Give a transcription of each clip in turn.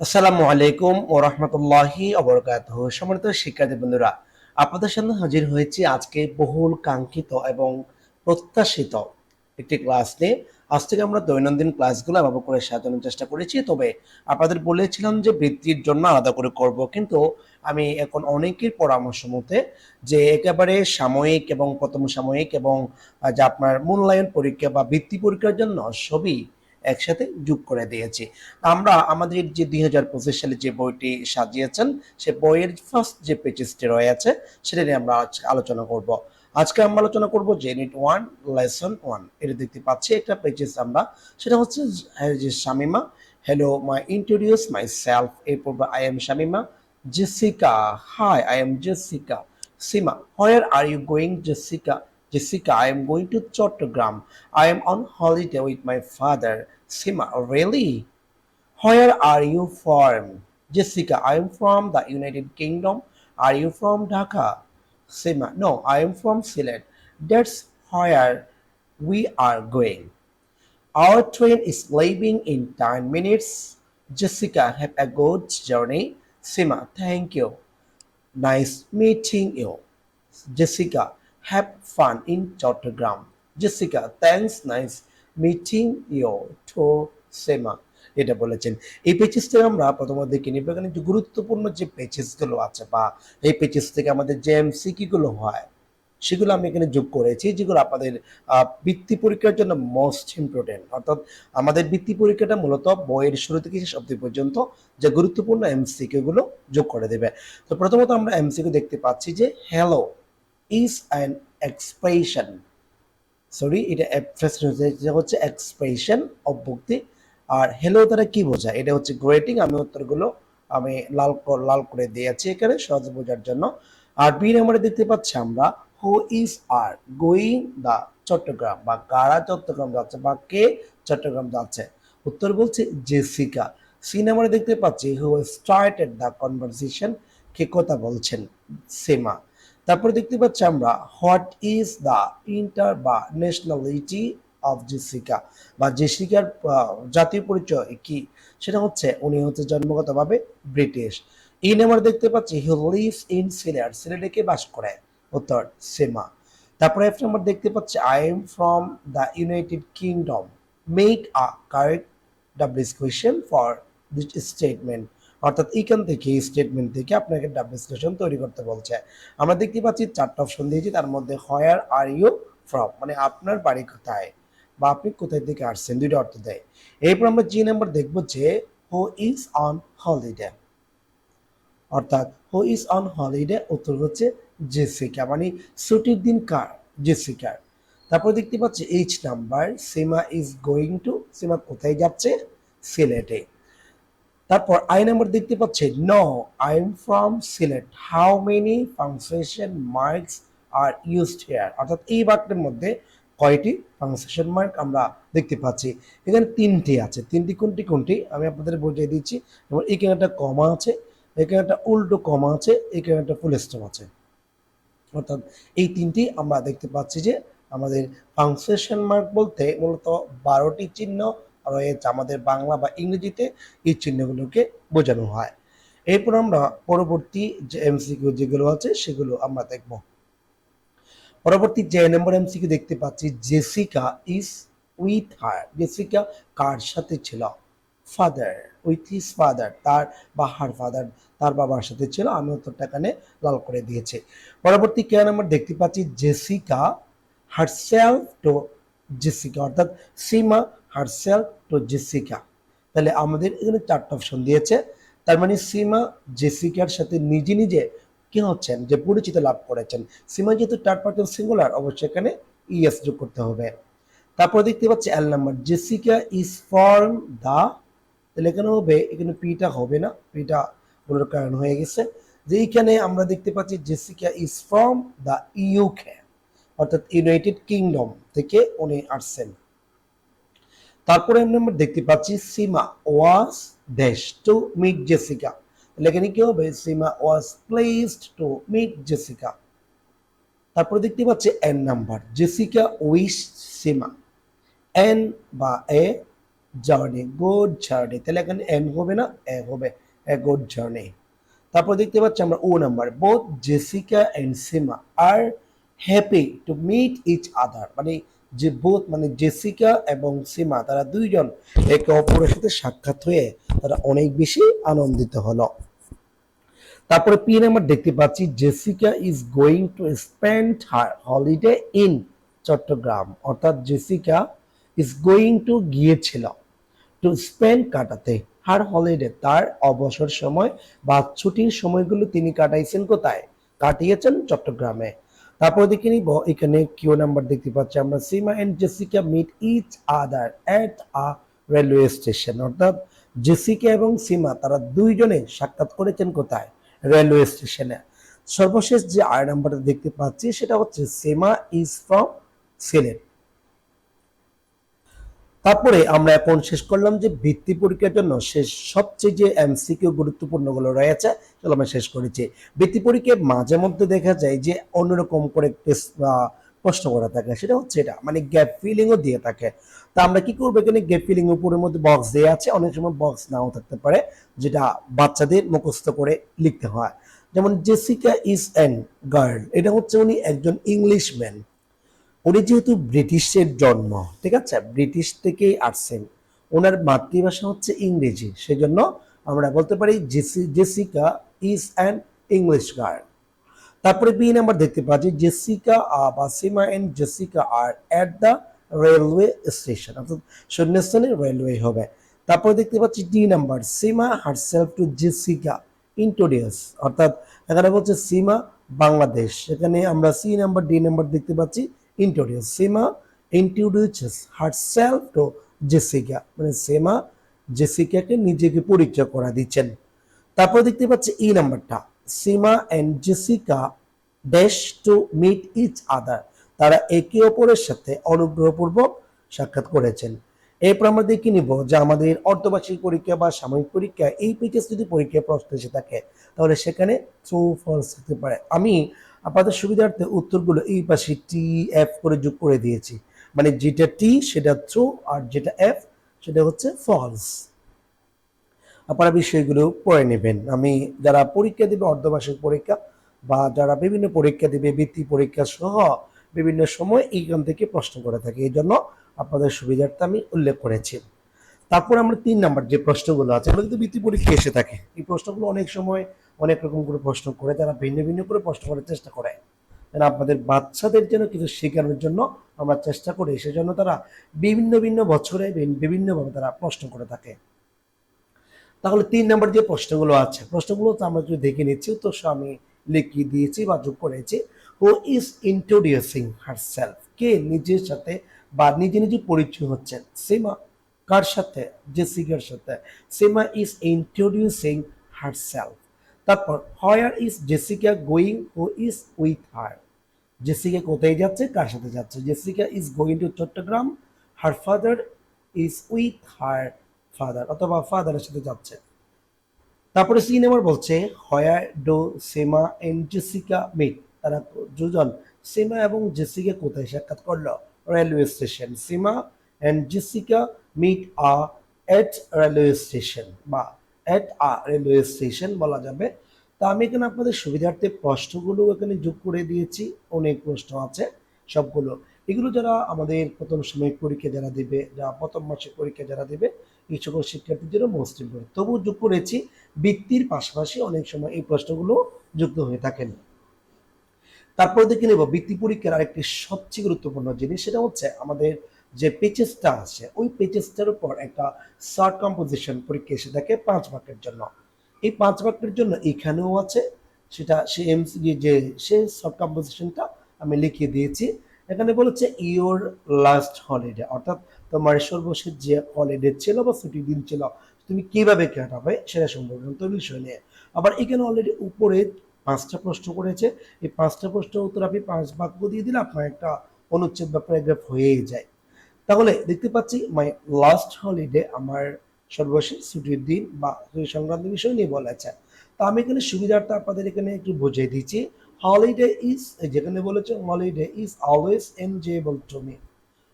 আসসালামু আলাইকুম ও রহমতুল্লাহি অবরকাত সম্মানিত শিক্ষার্থী বন্ধুরা, আপনাদের সামনে হাজির হয়েছি আজকে বহুল কাঙ্ক্ষিত এবং প্রত্যাশিত একটি ক্লাস নিয়ে। আজ থেকে আমরা দৈনন্দিন ক্লাসগুলো এভাবে করে সাজানোর চেষ্টা করেছি, তবে আপনাদের বলেছিলাম যে বৃত্তির জন্য আলাদা করে করব, কিন্তু আমি এখন অনেকের পরামর্শ মতে যে একেবারে সাময়িক এবং প্রথম সাময়িক এবং যে আপনার মূল্যায়ন পরীক্ষা বা বৃত্তি পরীক্ষার জন্য সবই একসাথে যোগ করে দিয়েছি। আমরা আমাদের যে দুই হাজার পঁচিশ সালে যে বইটি সাজিয়েছেন, সে বইয়ের ফার্স্ট যে পেজেসটি রয়েছে, সেটা নিয়ে আমরা আলোচনা করব। আজকে আমরা আলোচনা করব ইউনিট ওয়ান লেসন ওয়ান এটা দেখতে পাচ্ছি, একটা পেজেস আমরা, সেটা হচ্ছে যে Shamima hello my introduce my self এরপর I am Shamima Jessica hi I am Jessica Seema where are you going Jessica Jessica, I am going to Chattogram. I am on holiday with my father. Sima, really? Where are you from? Jessica, I am from the United Kingdom. Are you from Dhaka? Sima, no, I am from Sylhet. That's where we are going. Our train is leaving in 10 minutes. Jessica, have a good journey. Sima, thank you. Nice meeting you. Jessica, have fun in Chattogram. Jessica, thanks, nice meeting you to Sema. এটা বলেছেন এই থেকে আমরা প্রথমত দেখে নিব এখানে যে গুরুত্বপূর্ণ যে পেজেসগুলো আছে বা এই পেজেস থেকে আমাদের যে এমসিকি গুলো হয় সেগুলো আমি এখানে যোগ করেছি যেগুলো আপনাদের বৃত্তি পরীক্ষার জন্য মোস্ট ইম্পর্টেন্ট অর্থাৎ আমাদের বৃত্তি পরীক্ষাটা মূলত বইয়ের শুরু থেকে শেষ অবধি পর্যন্ত যে গুরুত্বপূর্ণ এমসিকিউ গুলো যোগ করে দেবে তো প্রথমত আমরা এমসিকিউ দেখতে পাচ্ছি যে hello is an expression. Sorry এটা expression হচ্ছে এক্সপ্রেশন অভ্যক্তি আর হেলো দ্বারা কি বোঝায়? এটা হচ্ছে গ্রেটিং আমি উত্তরগুলো আমি লাল লাল করে দিয়েছি এখানে, সহজ বোঝার জন্য। আর বি নম্বরে দেখতে পাচ্ছি আমরা who is are going the Chittagong বা কারা চট্টগ্রাম যাচ্ছে, বা কে চট্টগ্রাম যাচ্ছে। উত্তর বলছে জেসিকা সি নম্বরে দেখতে পাচ্ছি হু স্টার্টেড দ্য কনভারসেশন কে কথা বলছেন? সেমা তারপরে দেখতে পাচ্ছি আমরা হোয়াট ইজ দ্য ইন্টার বা ন্যাশনালিটি অফ জেসিকা বা জেসিকার জাতীয় পরিচয় কি? সেটা হচ্ছে উনি হচ্ছে জন্মগতভাবে ব্রিটিশ। এই নাম্বার দেখতে পাচ্ছি হি লিভস ইন সিলেট সিলেটে কে বাস করে? উত্তর সেমা তারপরে এফ নাম্বার দেখতে পাচ্ছি I am from the United Kingdom make a correct ডাব্লিউস question for this statement অর্থাৎ এইখান থেকে স্টেটমেন্ট থেকে আপনাকে ডাব্লিউস কোয়েশ্চেন তৈরি করতে বলছে। আমরা দেখতে পাচ্ছি চারটা অপশন দিয়েছি, তার মধ্যে হোয়ার আর ইউ ফ্রম মানে আপনার বাড়ি কোথায় বা আপনি কোথায় থেকে আসছেন? দুইটা অর্থ দেয়। এরপর আমরা জি নাম্বার দেখব যে হু ইজ অন হলিডে অর্থাৎ হু ইজ অন হলিডে উত্তর হচ্ছে জেসিকা মানে ছুটির দিন কার? জেসিকার। তারপর দেখতে পাচ্ছি H number Seema is going to Seema কোথায় যাচ্ছে? সিলেটে। তারপর আই নাম্বার দেখতে পাচ্ছি no I am from Sylhet how many punctuation marks are used here অর্থাৎ এই বাক্যের মধ্যে কয়টি পাংচুয়েশন মার্ক আমরা দেখতে পাচ্ছি? এখানে তিনটি আছে। তিনটি কোনটি কোনটি আমি আপনাদের বুঝিয়ে দিচ্ছি। এবং এখানে একটা কমা আছে, এখানে একটা উল্টো কমা আছে, এখানে একটা ফুল স্টপ আছে। অর্থাৎ এই তিনটি আমরা দেখতে পাচ্ছি যে আমাদের পাংচুয়েশন মার্ক বলতে মূলত বারোটি চিহ্ন রয়েছে আমাদের বাংলা বা ইংরেজিতে এই চিহ্নগুলোকে বোঝানো হয়। এরপর আমরা পরবর্তী যে এমসিকিউ যেগুলো আছে সেগুলো আমরা দেখব। পরবর্তী যে নম্বর এমসিকিউ দেখতে পাচ্ছি, Jessica is with her. Jessica কার সাথে ছিল? ফাদার। With his father. তার বা হার ফাদার, তার বাবার সাথে ছিল। আমি উত্তরটা এখানে লাল করে দিয়েছি। পরবর্তী কে নাম্বার দেখতে পাচ্ছি? জেসিকা হারসেলফ টু জেসিকা, অর্থাৎ সীমা হারসেলফ টু জেসিকা। তাহলে আমাদের এখানে চারটা অপশন দিয়েছে। তার মানে সীমা, জেসিকার সাথে নিজে নিজে কি হচ্ছেন? যে পরিচিত লাভ করেছেন। সীমা যেহেতু থার্ড পার্সন সিঙ্গুলার অবশ্যই এখানে ইএস যোগ করতে হবে। তারপর দেখতে পাচ্ছি L number Jessica is form the তাহলে এখানে হবে, এখানে পিটা হবে না। পিটা ভুলের কারণ হয়ে গেছে। যে এইখানে আমরা দেখতে পাচ্ছি Jessica is from the UK অর্থাৎ ইউনাইটেড কিংডম থেকে উনি আসছেন। তারপরে আমরা দেখতে পাচ্ছি, সীমা ওয়াজ দেশ টু মিট জেসিকা তাহলে এখানে কি হবে? Seema was placed to meet Jessica তারপরে দেখতে পাচ্ছি N number Jessica wish Seema. N বা এ জার্নি গুড জার্নি তাহলে এখানে এন হবে না? এ হবে এ গুড জার্নি তারপর দেখতে পাচ্ছি আমরা O number both Jessica and Seema are happy to meet each other মানে যে বোথ মানে জেসিকা এবং সীমা, তারা দুইজন একে অপরের সাথে সাক্ষাৎ হয়ে তারা অনেক বেশি আনন্দিত হলো। তারপরে পি নাম্বার দেখতে পাচ্ছি Jessica is going to spend her holiday in Chittagong. অর্থাৎ জেসিকা ইজ গোয়িং টু গিয়েছিল টু স্পেন্ড কাটাতে। হার হলিডে তার অবসর সময় বা ছুটির সময়গুলো তিনি কাটাইছেন কোথায়? কাটিয়েছেন চট্টগ্রামে। তারপর দেখে নিব, এখানে কিউ নাম্বার দেখতে পাচ্ছি আমরা, Seema and Jessica meet each other at a railway station অর্থাৎ জেসিকা এবং সিমা তারা দুইজনে সাক্ষাৎ করেছেন কোথায়? রেলওয়ে স্টেশনে সর্বশেষ যে আয় নাম্বারটা দেখতে পাচ্ছি, সেটা হচ্ছে সেমা ইজ ফ্রম সিলেট তারপরে আমরা এখন শেষ করলাম যে বৃত্তি পরীক্ষার জন্য শেষ সবচেয়ে যে এমসিকিউ গুরুত্বপূর্ণগুলো রয়েছে সেগুলো আমরা শেষ করেছি। বৃত্তি পরীক্ষায় মাঝে মধ্যে দেখা যায় যে অন্যরকম করে প্রশ্ন করা থাকে, সেটা হচ্ছে এটা মানে গ্যাপ ফিলিংও দিয়ে থাকে। তা আমরা কি করব এখানে? গ্যাপ ফিলিং উপরের মধ্যে বক্স দেওয়া আছে, অনেক সময় বক্স নাও থাকতে পারে, যেটা বাচ্চাদের মুখস্থ করে লিখতে হয়। যেমন জেসিকা ইজ অ্যান গার্ল এটা হচ্ছে উনি একজন ইংলিশম্যান উনি যেহেতু ব্রিটিশের জন্ম ঠিক আছে? ব্রিটিশ থেকেই আসছেন। ওনার মাতৃভাষা হচ্ছে ইংরেজি সেজন্য আমরা বলতে পারি Jessie Jessica is an English girl তারপরে বি নাম্বার দেখতে পাচ্ছি জেসিকা আহ, বা Seema and Jessica are at the railway station অর্থাৎ শূন্যস্থানে রেলওয়ে হবে। তারপরে দেখতে পাচ্ছি D number Seema herself to Jessica introduce অর্থাৎ এখানে বলছে সীমা বাংলাদেশ। এখানে আমরা সি নাম্বার ডি নাম্বার দেখতে পাচ্ছি introduce Seema introduces herself to Jessica মানে সীমা জেসিকাকে নিজেকে পরিচয় করা দিচ্ছেন। তারপর দেখতে পাচ্ছি এই নাম্বারটা। Seema and Jessica dash to meet each other তারা একে অপরের সাথে অনুগ্রহপূর্বক সাক্ষাৎ করেছেন। এরপর আমরা দেখে নিব যে আমাদের অর্ধবার্ষিক পরীক্ষা বা সাময়িক পরীক্ষা, এই পেজে যদি পরীক্ষায় প্রশ্ন এসে থাকে, তাহলে সেখানে ট্রু ফলস হতে পারে। আমি আপনাদের সুবিধার্থে উত্তরগুলো এই পাশে টি এফ করে যোগ করে দিয়েছি। মানে যেটা টি সেটা ট্রু আর যেটা এফ সেটা হচ্ছে ফলস আপনারা বিষয়গুলো পড়ে নেবেন। আমি যারা পরীক্ষা দেবে অর্ধবার্ষিক পরীক্ষা বা যারা বিভিন্ন পরীক্ষা দেবে, বৃত্তি পরীক্ষা সহ বিভিন্ন সময় এইখান থেকে প্রশ্ন করে থাকি। এই জন্য আপনাদের সুবিধার্থে আমি উল্লেখ করেছি। তারপর আমরা তিন নাম্বার যে প্রশ্নগুলো আছে, এগুলো কিন্তু বৃত্তি পরীক্ষা এসে থাকে, এই প্রশ্নগুলো অনেক সময় অনেক রকম করে প্রশ্ন করে তারা ভিন্ন ভিন্ন করে প্রশ্ন করার চেষ্টা করে। যেন আপনাদের বাচ্চাদের জন্য কিছু শেখানোর জন্য আমরা চেষ্টা করি, সেজন্য তারা বিভিন্ন ভিন্ন বছরে বিভিন্নভাবে তারা প্রশ্ন করে থাকে। তাহলে তিন নম্বর যে প্রশ্নগুলো আছে, প্রশ্নগুলো তো আমরা যদি দেখে নিচ্ছি তো আমি লিখিয়ে দিয়েছি বা যোগ করেছি। Who is introducing her self কে নিজের সাথে বা নিজে নিজে পরিচয় হচ্ছেন সীমা কার সাথে? যে জেসিকার সাথে। Seema is introducing her self তারপর where is Jessica going who is with her Jessica কোথায় যাচ্ছে? কার সাথে যাচ্ছে? Jessica is going to Chittagong her father is with her father অথবা ফাদারের সাথে যাচ্ছে। তারপরে সি নাম্বার বলছে where do Seema and Jessica meet তারা দুজন সেমা এবং জেসিকা কোথায় সাক্ষাৎ করল? Railway station Seema and Jessica meet a at railway station বা এট আ রেলওয়ে স্টেশন বলা যাবে। তা আমি এখানে আপনাদের সুবিধার্থে প্রশ্নগুলো এখানে যোগ করে দিয়েছি। অনেক প্রশ্ন আছে সবগুলো। এগুলো যারা আমাদের প্রথম সাময়িক পরীক্ষা যারা দেবে, যারা প্রথম মাসিক পরীক্ষা যারা দেবে, এই সকল শিক্ষার্থীর জন্য মোস্ট ইম্পর্টেন্ট তবুও যোগ করেছি, বৃত্তির পাশাপাশি অনেক সময় এই প্রশ্নগুলো যুক্ত হয়ে থাকেন। তারপর দেখে নেব, বৃত্তি পরীক্ষার আরেকটি সবচেয়ে গুরুত্বপূর্ণ জিনিস, সেটা হচ্ছে আমাদের যে পেচেসটা আছে, ওই পেচেসটার উপর একটা শর্ট কম্পোজিশন পরীক্ষা এসে থাকে পাঁচ বাক্যের জন্য। এই পাঁচ বাক্যের জন্য এখানেও আছে, সেটা সে এমসি যে সে শর্ট কম্পোজিশনটা আমি লিখিয়ে দিয়েছি। এখানে বলেছে ইওর লাস্ট হলিডে অর্থাৎ তোমার সর্বশেষ যে হলিডে ছিল বা ছুটির দিন ছিল, তুমি কীভাবে কাটাবে সেটা সম্পর্কিত বিষয় নিয়ে আবার এখানে অলরেডি উপরে পাঁচটা প্রশ্ন করেছে। এই পাঁচটা প্রশ্নের উত্তর আপনি পাঁচ বাক্য দিয়ে দিলে আপনার একটা অনুচ্ছেদ বা প্যারাগ্রাফ হয়েই যায়। তাহলে দেখতে পাচ্ছি মাই লাস্ট হলিডে আমার সর্বশেষ ছুটির দিন বা সংক্রান্ত বিষয় নিয়ে বলা আছে। তো আমি এখানে সুবিধার্থে আপনাদের এখানে একটু বুঝিয়ে দিচ্ছি। হলিডে ইজ যেখানে বলেছে holiday is always enjoyable to me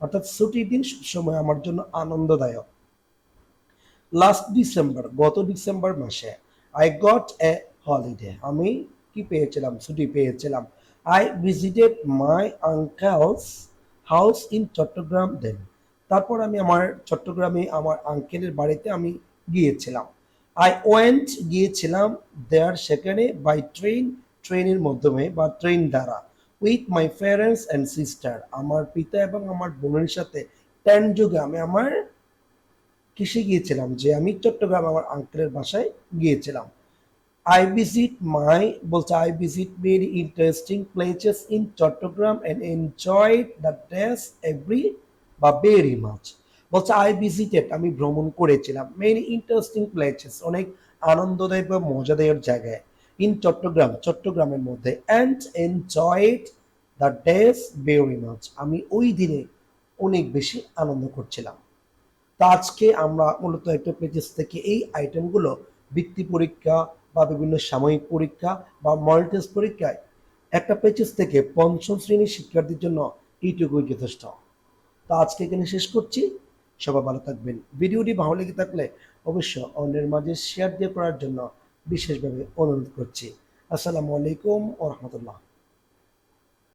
অর্থাৎ ছুটির দিন সবসময় আমার জন্য আনন্দদায়ক। লাস্ট ডিসেম্বর গত ডিসেম্বর মাসে আই গট এ হলিডে আমি কি পেয়েছিলাম? ছুটি পেয়েছিলাম। I visited my uncle's house in Chittagong then তারপর আমি আমার চট্টগ্রামে আমার আঙ্কেলের বাড়িতে আমি গিয়েছিলাম। আই ওয়েন্ট গিয়েছিলাম দেয়ার সেখানে বাই ট্রেন ট্রেনের মাধ্যমে বা ট্রেন দ্বারা with my parents and sister আমার পিতা এবং আমার বোনের সাথে ট্রেন যুগে আমি আমার কিসে গিয়েছিলাম যে আমি চট্টগ্রাম আমার আঙ্কেলের বাসায় গিয়েছিলাম। আই ভিজিট মাই বলছে I visit very interesting places in Chittagong and enjoy the days every বা ভেরি মাচ বলছে আই ভিজিটেড আমি ভ্রমণ করেছিলাম মেনি ইন্টারেস্টিং প্লেসেস অনেক আনন্দদায়ক বা মজাদায়ক জায়গায় ইন চট্টগ্রাম চট্টগ্রামের মধ্যে and enjoyed the days very much আমি ওই দিনে অনেক বেশি আনন্দ করছিলাম। তো আজকে আমরা মূলত একটা পেজেস থেকে এই আইটেমগুলো বৃত্তি পরীক্ষা বা বিভিন্ন সাময়িক পরীক্ষা বা মল টেস্ট পরীক্ষায় একটা পেজেস থেকে পঞ্চম শ্রেণির শিক্ষার্থীর জন্য এইটুকুই যথেষ্ট। তো আজকে এখানে শেষ করছি। সবাই ভালো থাকবেন। ভিডিওটি ভালো লেগে থাকলে অবশ্য অন্যের মাঝে শেয়ার দিয়ে করার জন্য বিশেষভাবে অনুরোধ করছি। আসসালামু আলাইকুম ও রহমতুল্লাহ।